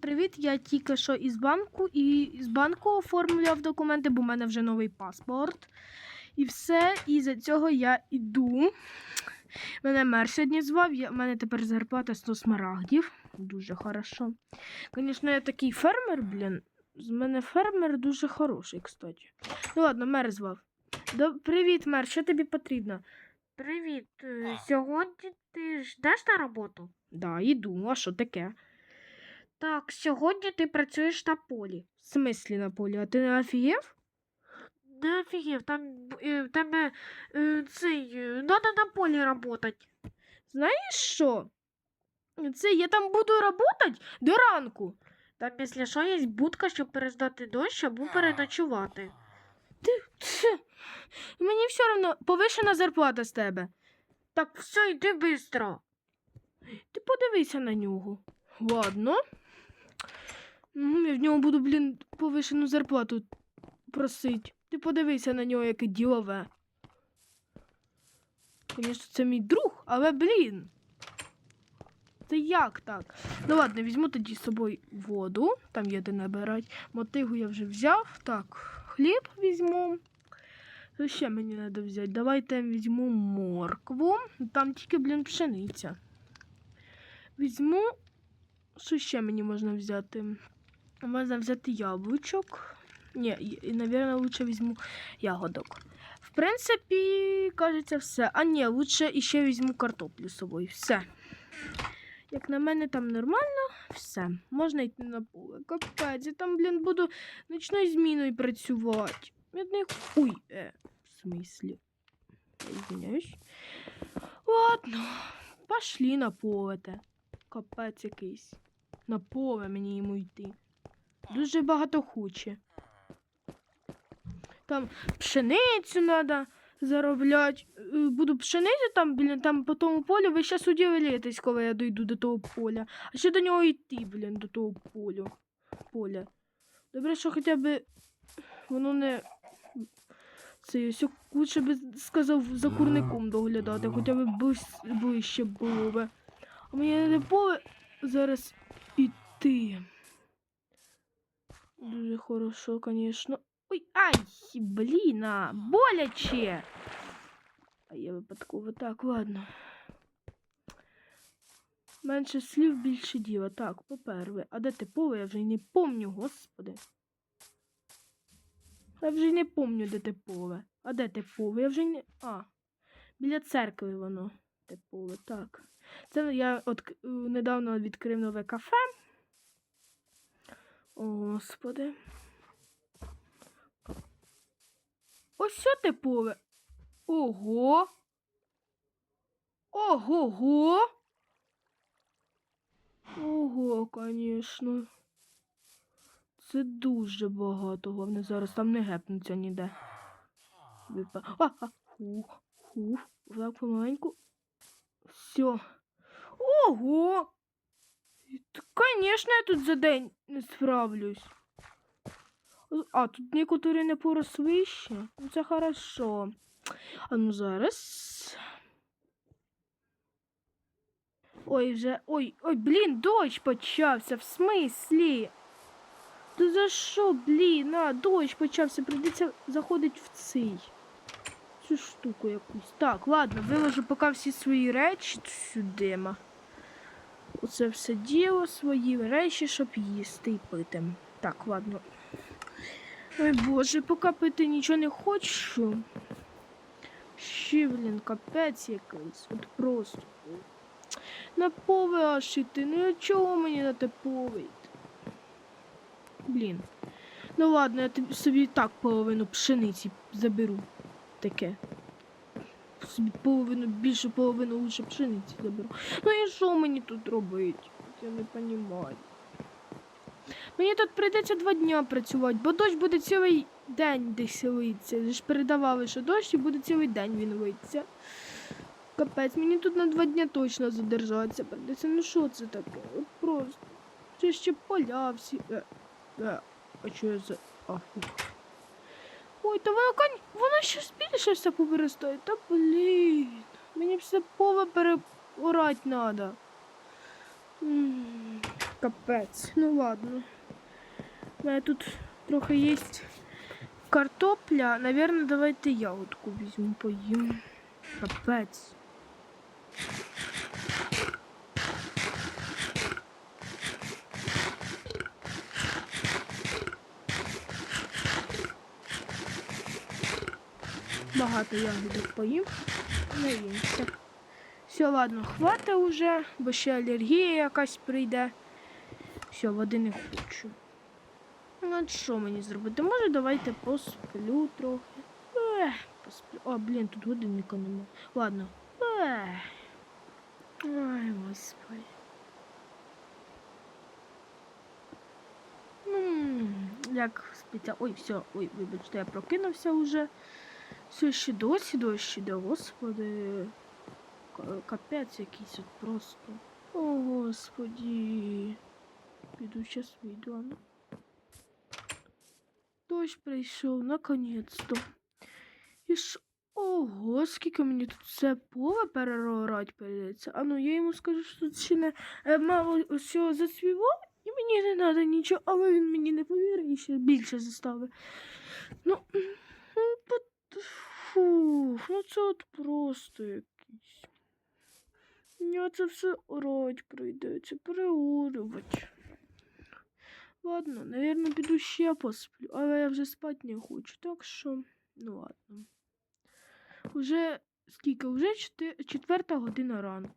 Привіт, я тільки що із банку і з банку оформляв документи, бо в мене вже новий паспорт. І все, і за цього я іду. Мене мер сьогодні звав, я, в мене тепер зарплата 100 смарагдів. Дуже хорошо. Звісно, я такий фермер, блін. З мене фермер дуже хороший, кстати. Ну ладно, мер звав. До... Привіт, мер, що тобі потрібно? Привіт. Е, Сьогодні ти ж йдеш на роботу? Да, іду, а що таке? Так, сьогодні ти працюєш на полі. В смислі на полі, а ти не офігів? Не офігів, там е, в е, цей, е, надо на полі работать. Знаєш що? Це я там буду працювати до ранку. Там, якщо що, є будка, щоб переждати дощ або переночувати. Тьфу. Мені все одно повишена зарплата з тебе. Так, все, йди швидко. Ти подивися на нього. Ладно. Я в нього буду, блін, повишену зарплату просить. Ти подивися на нього, яке ділове. Звісно, це мій друг, але, блін. Це як так? Ну ладно, візьму тоді з собою воду, там є де набирати. Мотигу я вже взяв. Так, хліб візьму. Що ще мені треба взяти? Давайте візьму моркву. Там тільки, блін, пшениця. Візьму. Що ще мені можна взяти? Можна взяти яблучок. Ні, і, і, лучше візьму ягодок. В принципі, кажеться, все. А ні, лучше іще візьму картоплю з собою. Все. Як на мене, там нормально, все. Можна йти на поле. Капець, я там, блін, буду ночною зміною працювати. Не... Ой, е, в смислі? Извиняюсь. Ладно, пошли на поле. Капець якийсь. На поле мені йому йти. Дуже багато хоче. Там пшеницю треба заробляти. Е, Буду пшеницю там, блін, там по тому полю. Ви зараз удивитесь, коли я дойду до того поля. А ще до нього йти, блін, до того полю. поля. Добре, що хоча б воно не. Це все лучше би сказав за курником доглядати, хоча б ближ- ближче було би. А мені не поле зараз іти. Дуже хорошо, звісно. Ой, ай, блін, а, боляче. А я випадково так, ладно. Менше слів, більше діла. Так, по-перше, а де ти? Я вже й не помню, господи. Я вже й не помню, де поле. А де поле? Я вже й не. А. Біля церкви воно. Те так. Це я от е, недавно відкрив нове кафе. Господи. Ось що те поле. Ого. Ого-го. Ого, звісно. Це дуже багато. Головне, зараз там не гепнуться ніде. Випа... А, а, хух, хух. Так помаленьку. Все. Ого! Звісно, я тут за день не справлюсь. А, тут некоторі не поросли. Ну, це хорошо. А ну зараз. Ой, вже. Ой, ой, блін, дощ почався. В смислі? Ти за що, блін? А, дощ почався. Прийдеться заходити в цей. Цю штуку якусь. Так, ладно, виложу поки всі свої речі сюди. Ма. Оце все діло, свої речі, щоб їсти і пити. Так, ладно. Ой боже, поки пити нічого не хочу. Ще, блін, капець якийсь. От просто. На аж іти. Ну чого мені на те пове? Блін. Ну ладно, я собі так половину пшениці заберу. Таке. Собі половину, більше половину лучше пшениці заберу. Ну і що мені тут робити? Я не розумію. Мені тут прийдеться два дня працювати, бо дощ буде цілий день десь литься. Ви ж передавали, що дощ і буде цілий день він литься. Капець, мені тут на два дня точно задержатися прийдеться. Ну що це таке? От просто. Це ще поля всі. Е, е, а що я за. А, фух. Ой, та воно. Воно ще більше все повиростає. Та блін. Мені все поле переорати треба. Капець. Ну ладно. У мене тут трохи є картопля. Наверное, давайте ягодку візьму, поїм. Капець. Багато ягодок поїм. Наїмся. Все, ладно, хвата уже, бо ще алергія якась прийде. Все, води не хочу. Ну, от що мені зробити? Може, давайте посплю трохи. Ех, посплю. О, блін, тут годинника нема. Ладно. Ех. Ой, господи. Ну, як спиться. Ой, все, ой, вибачте, я прокинувся вже. Все ще досі дощ іде, господи. Капець якийсь просто. О, господі. Піду зараз вийду, ну. Дощ прийшов, наконець-то. І ж, ого, скільки мені тут все поле переорать прийдеться. А ну, я йому скажу, що тут ще не мало всього зацвіло, і мені не треба нічого, але він мені не повірить і ще більше заставить. Ну, пот- фу, ну це от просто якийсь. Мені це все орать прийдеться, переурювати. Ладно, наверное, піду ще посплю, але я вже спати не хочу, так що, ну ладно. Уже скільки? Уже четверта година ранку.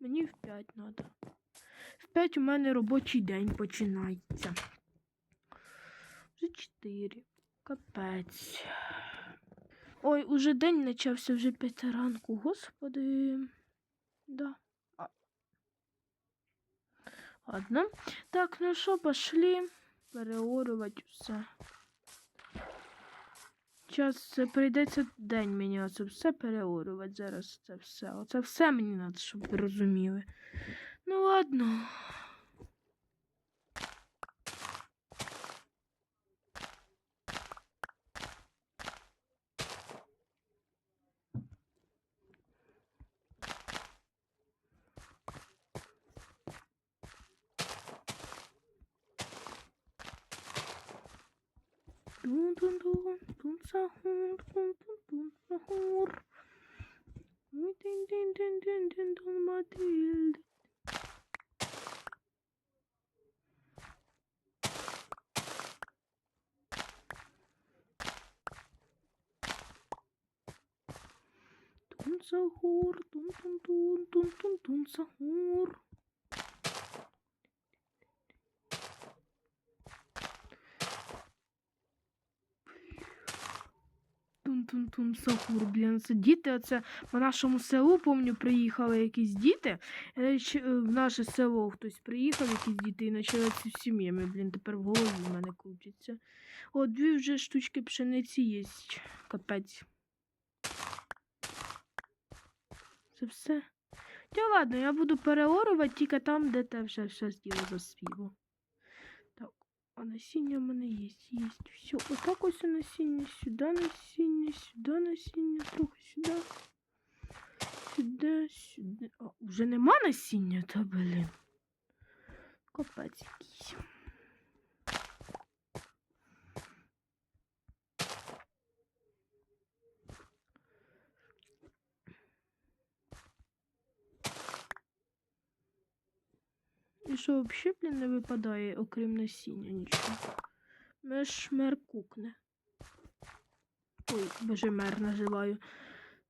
Мені в п'ять треба. В п'ять у мене робочий день починається. Вже чотири. Капець. Ой, уже день почався вже п'ята ранку, господи. Да. Ладно. Так, ну що, пошли переорювати все. Зараз прийдеться день мені оце все переорювати зараз це все. Оце все мені треба, щоб ви розуміли. Ну ладно. Dun sahur, dun dun dun dun dun dun sahur. Тун-тун-тун, сахур, блін, це діти. Оце по нашому селу, помню, приїхали якісь діти. Е, е, В наше село хтось приїхав, якісь діти, і почали ці сім'ями, блін, тепер в голові в мене крутиться. О, дві вже штучки пшениці є. Капець. Це все. Та ладно, я буду переорувати тільки там, де те вже все діло заспіло. А насіння в мене є, є. Все, отак ось насіння, сюди насіння, сюди насіння, трохи сюди. Сюди, сюди. А, вже нема насіння, та блін. Копець якийсь. І що взагалі, блін, не випадає, окрім насіння нічого. Меш мер кукне. Ой, боже, мер називаю.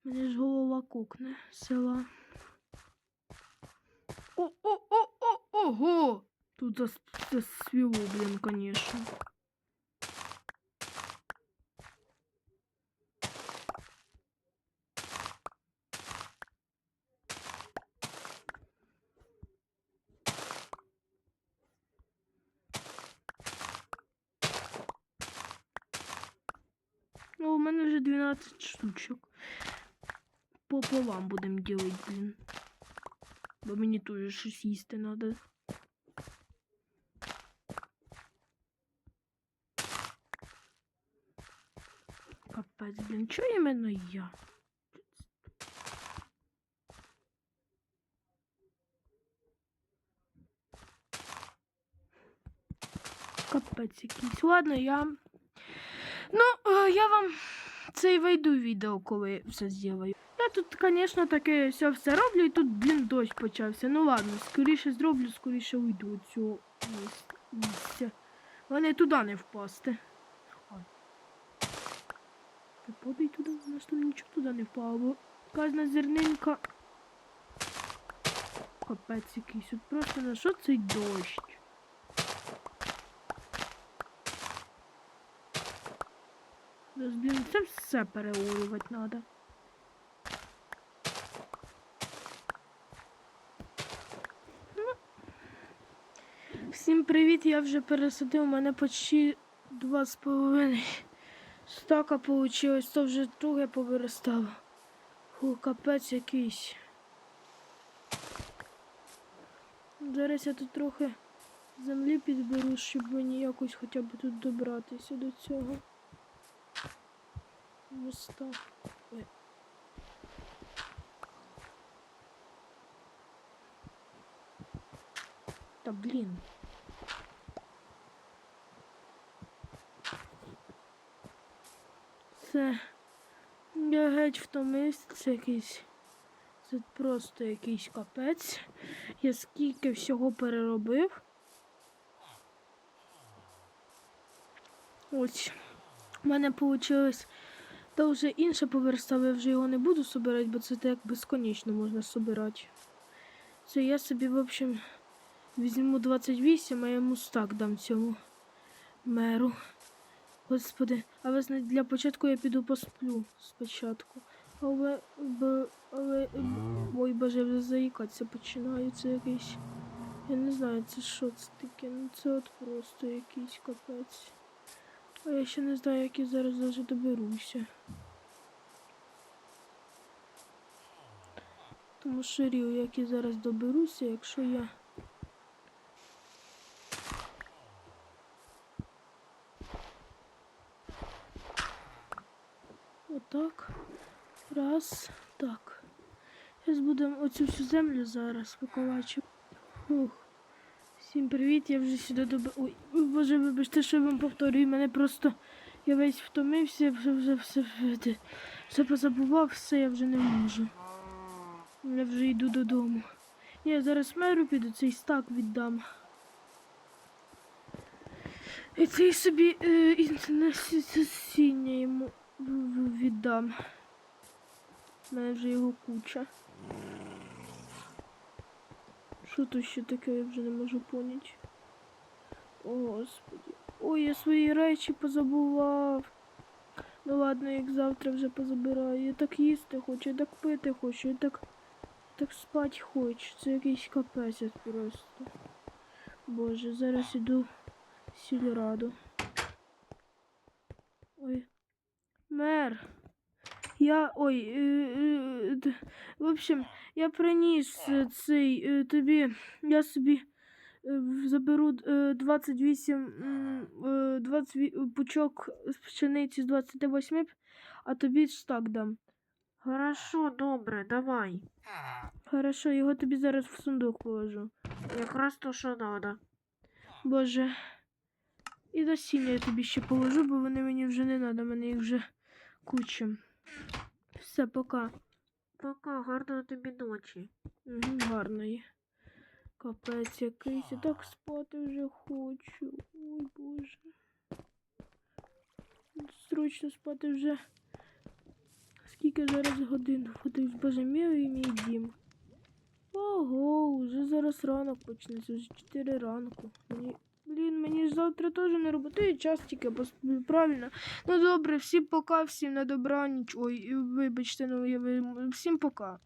Мені ж голова кукне села. О, о, о, о, ого! Тут засвіло, блін, конечно. Ну, у мене вже 12 штучок. Пополам будемо ділити, блін. Бо мені теж щось їсти треба. Капець, блін, чого іменно я? Капець якийсь. Ладно, я. Ну, е, я вам це і вийду відео, коли все зроблю. Я тут, звісно, таке все, все роблю, і тут, блін, дощ почався. Ну ладно, скоріше зроблю, скоріше уйду від цього міс- місця. Вони туди не впасти. Ой. Подай туди, у нас там нічого туди не впало, бо зернинка. Капець якийсь. От просто на що цей дощ? Блін, це все переорювати треба. Всім привіт, я вже пересадив, у мене почти два з половиною стака получилось, то вже друге повиростало. Фу, капець якийсь. Зараз я тут трохи землі підберу, щоб мені якось хоча б тут добратися до цього. Моста. Ой. Та блін. Це я геть втомився, це якийсь. Це просто якийсь капець. Я скільки всього переробив. Ось. У мене вийшло. Та вже інше поверстав, я вже його не буду собирати, бо це так безконечно можна собирати. Це я собі, в общем, візьму 28, а я йому стак дам цьому меру. Господи, але для початку я піду посплю спочатку. Але, б, але, ой, боже, вже заїкатися починаю. Це якийсь. Я не знаю, це що це таке. Ну це от просто якийсь капець. А я ще не знаю, як я зараз даже доберуся. Тому що рів, як я зараз доберуся, якщо я. Отак. Раз. Так. Зараз будемо оцю всю землю зараз виколачу. Ух. Всім привіт, я вже сюди доби... Ой, боже, вибачте, що я вам повторюю. Мене просто я весь втомився, вже вже все, все, все позабував, все, я вже не можу. Я вже йду додому. Я зараз меру піду, цей стак віддам. І цей собі е, йому віддам. У мене вже його куча. Що то ще таке, я вже не можу поняти. О, Господи. Ой, я свої речі позабував. Ну ладно, як завтра вже позабираю. Я так їсти хочу, я так пити хочу, я так, так спати хочу. Це якийсь капець просто. Боже, зараз іду в сільраду. Ой. Мер. Я. Ой. Е, е, в общем, я приніс е, цей е, тобі. Я собі е, заберу е, 28 е, 20 пучок з пшениці з 28, а тобі штак дам. Хорошо, добре, давай. Хорошо, його тобі зараз в сундук положу. Якраз то, що надо. Боже. І насіння я тобі ще положу, бо вони мені вже не треба, мене їх вже куча. Все, пока. Пока, гарної тобі ночі. Угу, гарної. Капець якийсь, я так спати вже хочу. Ой боже. Срочно спати вже. Скільки зараз годин ходив, боже мій і мій дім. Ого, вже зараз ранок почнеться, вже 4 ранку. Мені, блін, мені ж завтра теж не роботи час тільки посплю, правильно. Ну добре, всім пока, всім на добраніч. Ой, вибачте, ну я всім пока.